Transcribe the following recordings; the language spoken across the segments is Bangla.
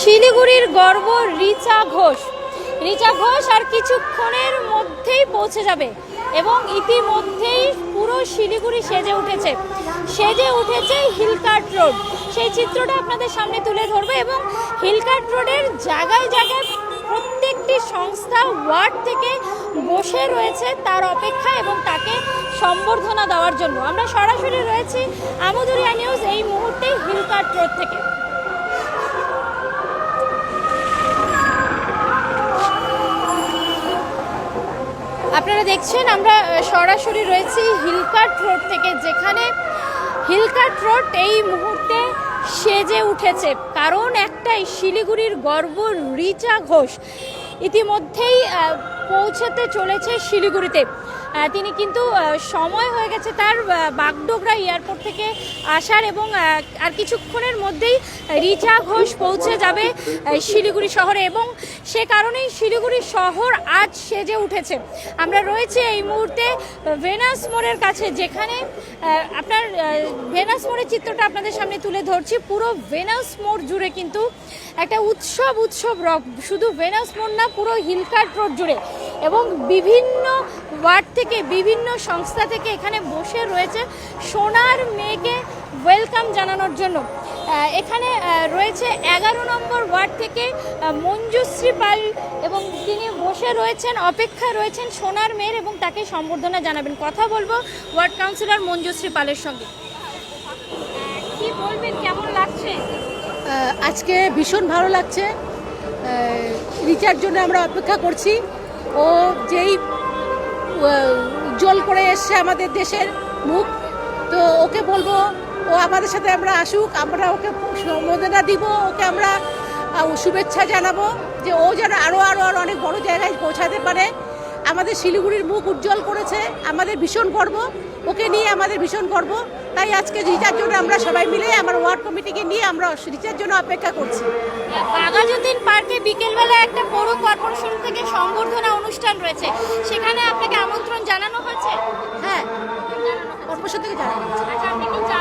শিলিগুড়ির গর্ব রিচা ঘোষ। রিচা ঘোষ আর কিছুক্ষণের মধ্যেই পৌঁছে যাবে এবং ইতিমধ্যেই পুরো শিলিগুড়ি সেজে উঠেছে। সেজে উঠেছে হিলকার্ট রোড। সেই চিত্রটা আপনাদের সামনে তুলে ধরবে এবং হিলকার্ট রোডের জায়গায় জায়গায় প্রত্যেকটি সংস্থা ওয়ার্ড থেকে বসে রয়েছে তার অপেক্ষা এবং তাকে সম্বর্ধনা দেওয়ার জন্য। আমরা সরাসরি রয়েছি আমুদুরিয়া নিউজ এই মুহূর্তে হিলকার্ট রোড থেকে। আপনারা দেখছেন, আমরা সরাসরি রয়েছি হিলকাট রোড থেকে, যেখানে হিলকাট রোড এই মুহূর্তে সেজে উঠেছে। কারণ একটাই, শিলিগুড়ির গর্ব রিচা ঘোষ ইতিমধ্যেই পৌঁছাতে চলেছে শিলিগুড়িতে। তিনি কিন্তু সময় হয়ে গেছে তার বাগডোগরা এয়ারপোর্ট থেকে আসার এবং আর কিছুক্ষণের মধ্যেই রিচা ঘোষ পৌঁছে যাবে শিলিগুড়ি শহরে এবং সে কারণেই শিলিগুড়ি শহর আজ সেজে উঠেছে। আমরা রয়েছে এই মুহূর্তে ভেনাস মোড়ের কাছে, যেখানে আপনার ভেনাস মোড়ের চিত্রটা আপনাদের সামনে তুলে ধরছি। পুরো ভেনাস মোড় জুড়ে কিন্তু একটা উৎসব উৎসব রক শুধু ভেনাস মোড় না, পুরো হিলকার্ট রোড জুড়ে। এবং বিভিন্ন ওয়ার্ড থেকে, বিভিন্ন সংস্থা থেকে এখানে বসে রয়েছে সোনার মেয়েকে ওয়েলকাম জানানোর জন্য। এখানে রয়েছে এগারো নম্বর ওয়ার্ড থেকে মঞ্জুশ্রী পাল এবং তিনি বসে রয়েছেন অপেক্ষা রয়েছেন সোনার মেয়ের এবং তাকে সম্বর্ধনা জানাবেন। কথা বলব ওয়ার্ড কাউন্সিলর মঞ্জুশ্রী পালের সঙ্গে। কি বলবেন? কেমন লাগছে? আজকে ভীষণ ভালো লাগছে। রিচার জন্য আমরা অপেক্ষা করছি। ও যেই উজ্জ্বল করে এসছে আমাদের দেশের মুখ। তো ওকে বলব, ও আমাদের সাথে আমরা আসুক, আমরা ওকে সম্বোধনা দিব, ওকে আমরা শুভেচ্ছা জানাব যে ও যেন আরও আরও আরও অনেক বড় জায়গায় পৌঁছাতে পারে। আমাদের শিলিগুড়ির মুখ উজ্জ্বল করেছে আমাদের ভীষণ গর্ব ওকে নিয়ে আমাদের ভীষণ গর্ব। তাই আজকে রিচার জন্য আমরা সবাই মিলে আমার ওয়ার্ড কমিটিকে নিয়ে আমরা রিচার জন্য অপেক্ষা করছি। বাগাজুদ্দিন পার্কে বিকেলবেলা একটা পৌর কর্পোরেশন থেকে সংবর্ধনা অনুষ্ঠান রয়েছে। সেখানে আপনাকে আমন্ত্রণ জানানো হয়েছে? হ্যাঁ কর্পোরেশন থেকে জানানো। আচ্ছা,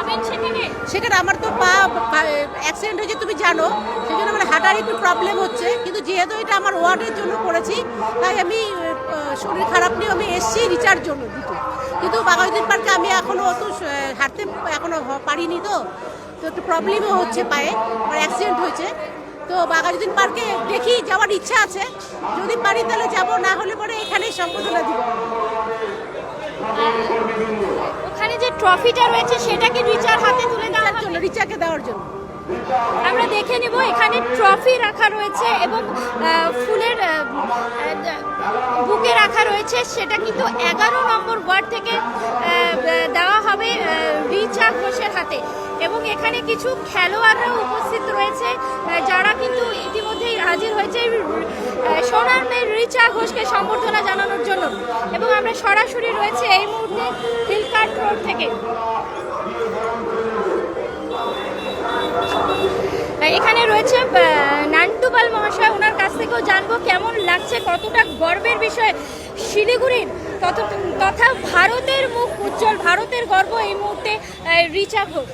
সেখানে? আমার তো পা অ্যাক্সিডেন্ট হয়েছে তুমি জানো সেই জন্য আমার হাঁটার একটু প্রবলেম হচ্ছে। কিন্তু যেহেতু এটা আমার ওয়ার্ডের জন্য করেছি তাই আমি শরীর খারাপ নিয়ে আমি এসছি রিচার জন্য দিতে কিন্তু বাঘাউদ্দিন পার্কে আমি এখনও অত হাঁটতে এখনও পারিনি তো। তো একটু প্রবলেমও হচ্ছে পায়ে আমার অ্যাক্সিডেন্ট হয়েছে। তো বাঘাউদ্দিন পার্কে দেখি যাওয়ার ইচ্ছা আছে। যদি পারি তাহলে যাব না হলে পরে এখানেই সম্বোধনা দিব। ওখানে যে ট্রফিটা রয়েছে সেটাকে রিচার হাতে তুলে দেওয়ার জন্য রিচাকে দেওয়ার জন্য। আমরা দেখে নিব, এখানে ট্রফি রাখা রয়েছে এবং ফুলের বুকে রাখা রয়েছে। সেটা কিন্তু এগারো নম্বর ওয়ার্ড থেকে দেওয়া হবে রিচা ঘোষের হাতে। এবং এখানে কিছু খেলোয়াড়রাও উপস্থিত রয়েছে যারা কিন্তু ইতিমধ্যেই হাজির হয়েছে সোনার মেয়ে রিচা ঘোষকে সম্বর্ধনা জানানোর জন্য। এবং আমরা সরাসরি রয়েছে এই মুহূর্তে হিলকার্ট রোড থেকে। এখানে রয়েছে নান্টুপাল মহাশয়, ওনার কাছ থেকেও জানব কেমন লাগছে, কতটা গর্বের বিষয়। শিলিগুড়ির তত তথা ভারতের মুখ উজ্জ্বল, ভারতের গর্ব এই মুহূর্তে রিচা ঘোষ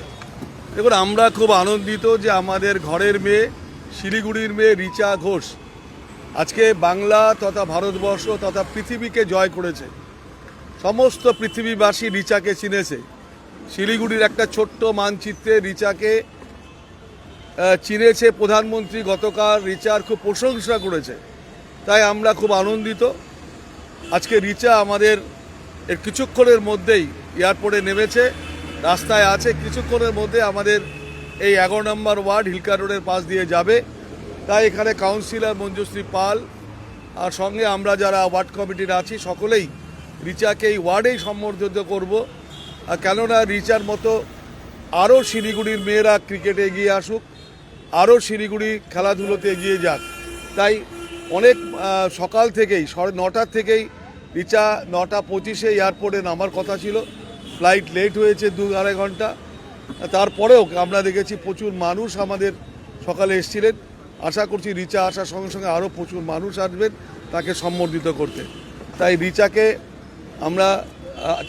দেখুন আমরা খুব আনন্দিত যে আমাদের ঘরের মেয়ে, শিলিগুড়ির মেয়ে রিচা ঘোষ, আজকে বাংলা তথা ভারতবর্ষ তথা পৃথিবীকে জয় করেছে। সমস্ত পৃথিবীবাসী রিচাকে চিনেছে। শিলিগুড়ির একটা ছোট্ট মানচিত্রে রিচাকে চিনেছে প্রধানমন্ত্রী গতকাল, রিচার খুব প্রশংসা করেছে। তাই আমরা খুব আনন্দিত। আজকে রিচা আমাদের এর কিছুক্ষণের মধ্যেই এয়ারপোর্টে নেমেছে, রাস্তায় আছে, কিছুক্ষণের মধ্যে আমাদের এই এগারো নম্বর ওয়ার্ড হিলকা রোডের পাশ দিয়ে যাবে। তাই এখানে কাউন্সিলর মঞ্জুশ্রী পাল আর সঙ্গে আমরা যারা ওয়ার্ড কমিটির আছি, সকলেই রিচাকে এই ওয়ার্ডেই সম্বর্ধিত করব। আর কেননা রিচার মতো আরও শিলিগুড়ির মেয়েরা ক্রিকেটে এগিয়ে আসুক আরও শিলিগুড়ি খেলাধুলোতে এগিয়ে যাক। তাই অনেক সকাল থেকেই নটার থেকেই, রিচা নটা পঁচিশে এয়ারপোর্টে নামার কথা ছিল। ফ্লাইট লেট হয়েছে দু আড়াই ঘণ্টা। তারপরেও আমরা দেখেছি প্রচুর মানুষ আমাদের সকালে এসেছিলেন। আশা করছি রিচা আসার সঙ্গে সঙ্গে আরও প্রচুর মানুষ আসবেন তাকে সম্বর্ধিত করতে। তাই রিচাকে আমরা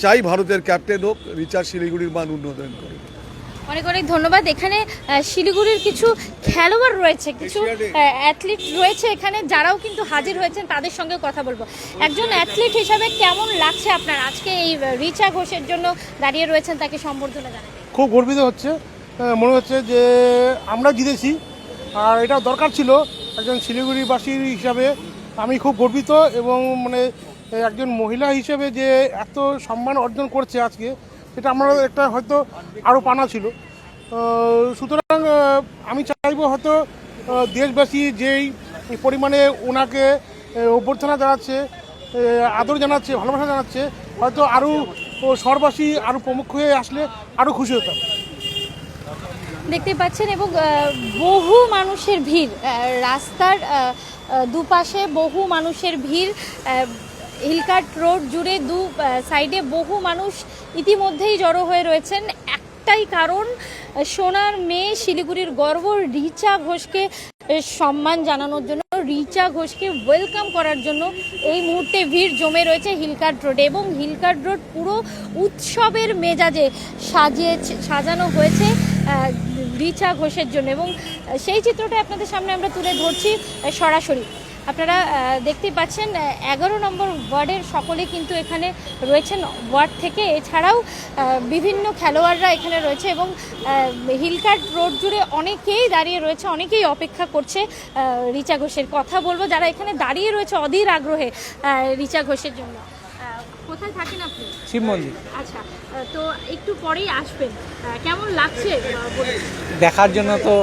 চাই ভারতের ক্যাপ্টেন হোক রিচা শিলিগুড়ির মান উন্নয়ন করবে অনেক অনেক ধন্যবাদ। এখানে শিলিগুড়ির কিছু খেলোয়াড় রয়েছে কিছু অ্যাথলিট রয়েছে এখানে যারাও কিন্তু হাজির হয়েছেন তাদের সঙ্গে কথা বলব। একজন অ্যাথলিট হিসাবে কেমন লাগছে আপনার? আজকে এই রিচা ঘোষের জন্য দাঁড়িয়ে রয়েছেন তাকে সম্বর্ধনা জানাতে খুব গর্বিত হচ্ছে মনে হচ্ছে যে আমরা জিতেছি। আর এটা দরকার ছিল একজন শিলিগুড়িবাসী হিসাবে। আমি খুব গর্বিত এবং মানে একজন মহিলা হিসেবে যে এত সম্মান অর্জন করছে আজকে সেটা আমার একটা হয়তো আরও পানা ছিল। সুতরাং আমি চাইব হয়তো দেশবাসী যেই পরিমাণে ওনাকে অভ্যর্থনা জানাচ্ছে আদর জানাচ্ছে, ভালোবাসা জানাচ্ছে, হয়তো আরও শহরবাসী আরও প্রমুখ হয়ে আসলে আরও খুশি হতাম। দেখতে পাচ্ছেন এবং বহু মানুষের ভিড় রাস্তার দুপাশে বহু মানুষের ভিড় হিলকাট রোড জুড়ে দু সাইডে বহু মানুষ ইতিমধ্যেই জড়ো হয়ে রয়েছেন। একটাই কারণ, সোনার মেয়ে শিলিগুড়ির গর্ব রিচা ঘোষকে সম্মান জানানোর জন্য, রিচা ঘোষকে ওয়েলকাম করার জন্য এই মুহূর্তে ভিড় জমে রয়েছে হিলকাট রোডে এবং হিলকাট রোড পুরো উৎসবের মেজাজে সাজিয়ে, সাজানো হয়েছে রিচা ঘোষের জন্য এবং সেই চিত্রটা আপনাদের সামনে আমরা তুলে ধরছি সরাসরি। আপনারা আহ, দেখতেই পাচ্ছেন এগারো নম্বর ওয়ার্ডের সকলে কিন্তু এখানে রয়েছেন ওয়ার্ড থেকে। এছাড়াও বিভিন্ন খেলোয়াড়রা এখানে রয়েছে এবং হিলকাট রোড জুড়ে অনেকেই দাঁড়িয়ে রয়েছে অনেকেই অপেক্ষা করছে রিচা ঘোষের কথা বলব। যারা এখানে দাঁড়িয়ে রয়েছে অধীর আগ্রহে রিচা ঘোষের জন্য। কোথায় থাকেন আপনি? শিব মন্দির। আচ্ছা তো একটু পরেই আসবেন। কেমন লাগছে দেখার জন্য তো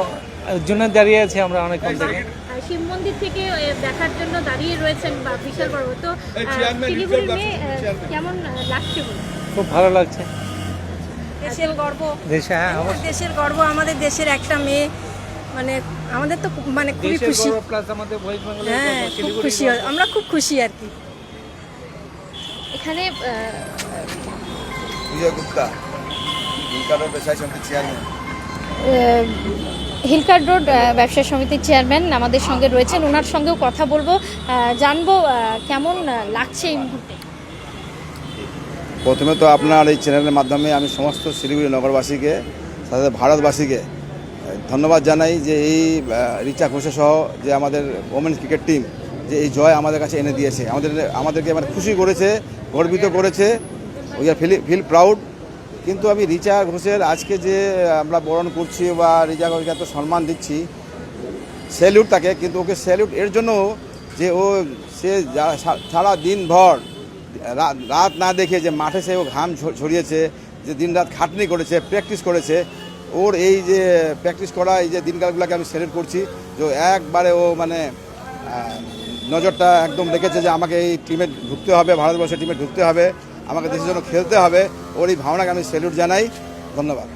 জন্য দাঁড়িয়ে আছি আমরা অনেকক্ষণ থেকে। শিব মন্দির থেকে দেখার জন্য দাঁড়িয়ে রয়েছেন বা বিশাল বড় তো শিলিগুড়ি মেয়ে, কেমন লাগছে খুব ভালো লাগছে। দেশের গর্ব। হ্যাঁ দেশের গর্ব আমাদের দেশের একটা মেয়ে। মানে আমাদের তো মানে খুবই খুশি। হ্যাঁ খুব খুশি। আমরা খুব খুশি আর কি। এখানে Bijay Gupta chairman uh, Hill Cart Road ব্যবসা সমিতির চেয়ারম্যান আমাদের সঙ্গে রয়েছেন। ওনার সঙ্গেও কথা বলব। জানব কেমন লাগছে এই মুহূর্তে? প্রথমে তো আপনার এই চ্যানেলের মাধ্যমে আমি সমস্ত শিলিগুড়ি নগরবাসীকে সাথে ভারতবাসীকে ধন্যবাদ জানাই যে এই রিচা ঘোষে সহ যে আমাদের ওমেন্স ক্রিকেট টিম যে এই জয় আমাদের কাছে এনে দিয়েছে। আমাদের আমাদেরকে মানে খুশি করেছে গর্বিত করেছে। We are feel feel proud কিন্তু আমি রিচা ঘোষের আজকে যে আমরা বরণ করছি বা রিচা ঘোষকে এত সম্মান দিচ্ছি স্যালিউট তাকে, কিন্তু ওকে স্যালিউট এর জন্য যে ও, সে সারা দিন ভর রাত না দেখে যে মাঠে সে ও ঘাম ঝরিয়েছে, যে দিনরাত খাটনি করেছে প্র্যাকটিস করেছে, ওর এই যে প্র্যাকটিস করা, এই যে দিনকালগুলোকে আমি স্যালিউট করছি, যে একবারে ও মানে নজরটা একদম রেখেছে যে আমাকে এই টিমে ঢুকতে হবে, ভারতবর্ষের টিমে ঢুকতে হবে। আমাকে দেশের জন্য খেলতে হবে। ওর এই ভাবনাকে আমি স্যালিউট জানাই। ধন্যবাদ।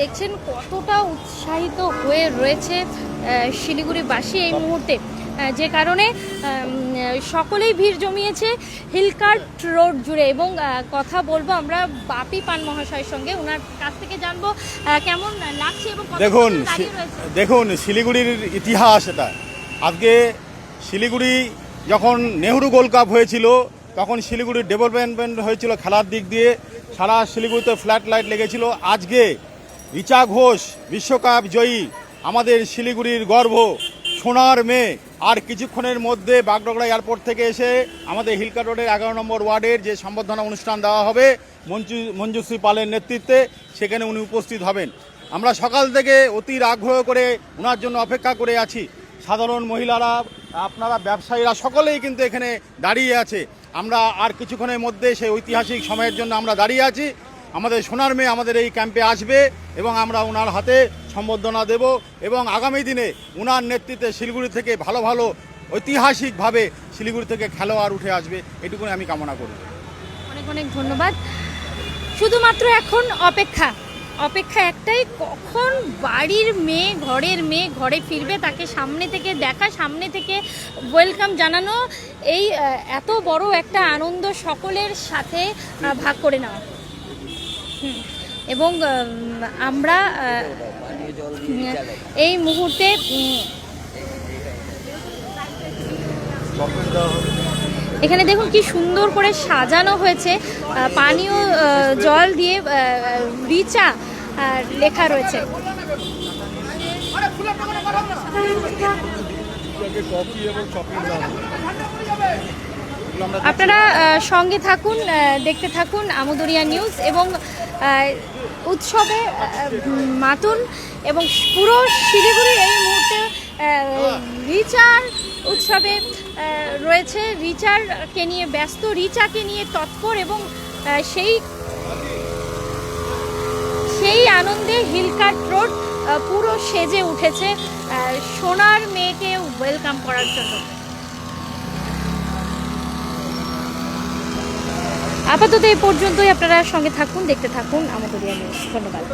দেখছেন কতটা উৎসাহিত হয়ে রয়েছে শিলিগুড়িবাসী এই মুহূর্তে। যে কারণে সকলেই ভিড় জমিয়েছে হিলকার্ট রোড জুড়ে। এবং কথা বলব আমরা বাপি পান মহাশয়ের সঙ্গে। ওনার কাছ থেকে জানব কেমন লাগছে এবং দেখুন। দেখুন শিলিগুড়ির ইতিহাস এটা। আজকে শিলিগুড়ি যখন নেহরু গোল্ড কাপ হয়েছিল তখন শিলিগুড়ির ডেভেলপমেন্ট হয়েছিল খেলার দিক দিয়ে। সারা শিলিগুড়িতে ফ্ল্যাট লাইট লেগেছিল। আজকে রিচা ঘোষ বিশ্বকাপ জয়ী আমাদের শিলিগুড়ির গর্ব, সোনার মেয়ে। আর কিছুক্ষণের মধ্যে বাগডোগরা এয়ারপোর্ট থেকে এসে আমাদের হিলকা রোডের এগারো নম্বর ওয়ার্ডের যে সম্বর্ধনা অনুষ্ঠান দেওয়া হবে মঞ্জু, মঞ্জুশ্রী পালের নেতৃত্বে, সেখানে উনি উপস্থিত হবেন। আমরা সকাল থেকে অতির আগ্রহ করে ওনার জন্য অপেক্ষা করে আছি। সাধারণ মহিলারা, আপনারা, ব্যবসায়ীরা সকলেই কিন্তু এখানে দাঁড়িয়ে আছে। আমরা আর কিছুক্ষণের মধ্যে সেই ঐতিহাসিক সময়ের জন্য আমরা দাঁড়িয়ে আছি। আমাদের সোনার মেয়ে আমাদের এই ক্যাম্পে আসবে এবং আমরা ওনার হাতে সম্বর্ধনা দেব এবং আগামী দিনে ওনার নেতৃত্বে শিলিগুড়ি থেকে ভালো ভালো ঐতিহাসিকভাবে শিলিগুড়ি থেকে খেলোয়াড় উঠে আসবে, এটুকুনি আমি কামনা করি। অনেক অনেক ধন্যবাদ। শুধুমাত্র এখন অপেক্ষা। অপেক্ষা একটাই, কখন বাড়ির মেয়ে, ঘরের মেয়ে ঘরে ফিরবে তাকে সামনে থেকে দেখা, সামনে থেকে ওয়েলকাম জানানো, এই এত বড় একটা আনন্দ সকলের সাথে ভাগ করে নেওয়া। এবং আমরা এই মুহূর্তে এখানে দেখুন কি সুন্দর করে সাজানো হয়েছে পানীয় জল দিয়ে রিচা আহ, লেখা রয়েছে। আপনারা সঙ্গে থাকুন দেখতে থাকুন আমদরিয়া নিউজ এবং উৎসবে মাতুন এবং পুরো শিলিগুড়ি এই মুহূর্তে রিচার উৎসবে রয়েছে রিচারকে নিয়ে ব্যস্ত রিচাকে নিয়ে তৎপর এবং সেই সেই আনন্দে হিলকাট রোড পুরো সেজে উঠেছে সোনার মেয়েকে ওয়েলকাম করার জন্য। আপাতত এই পর্যন্তই, আপনারা সঙ্গে থাকুন, দেখতে থাকুন আমাদের ধন্যবাদ।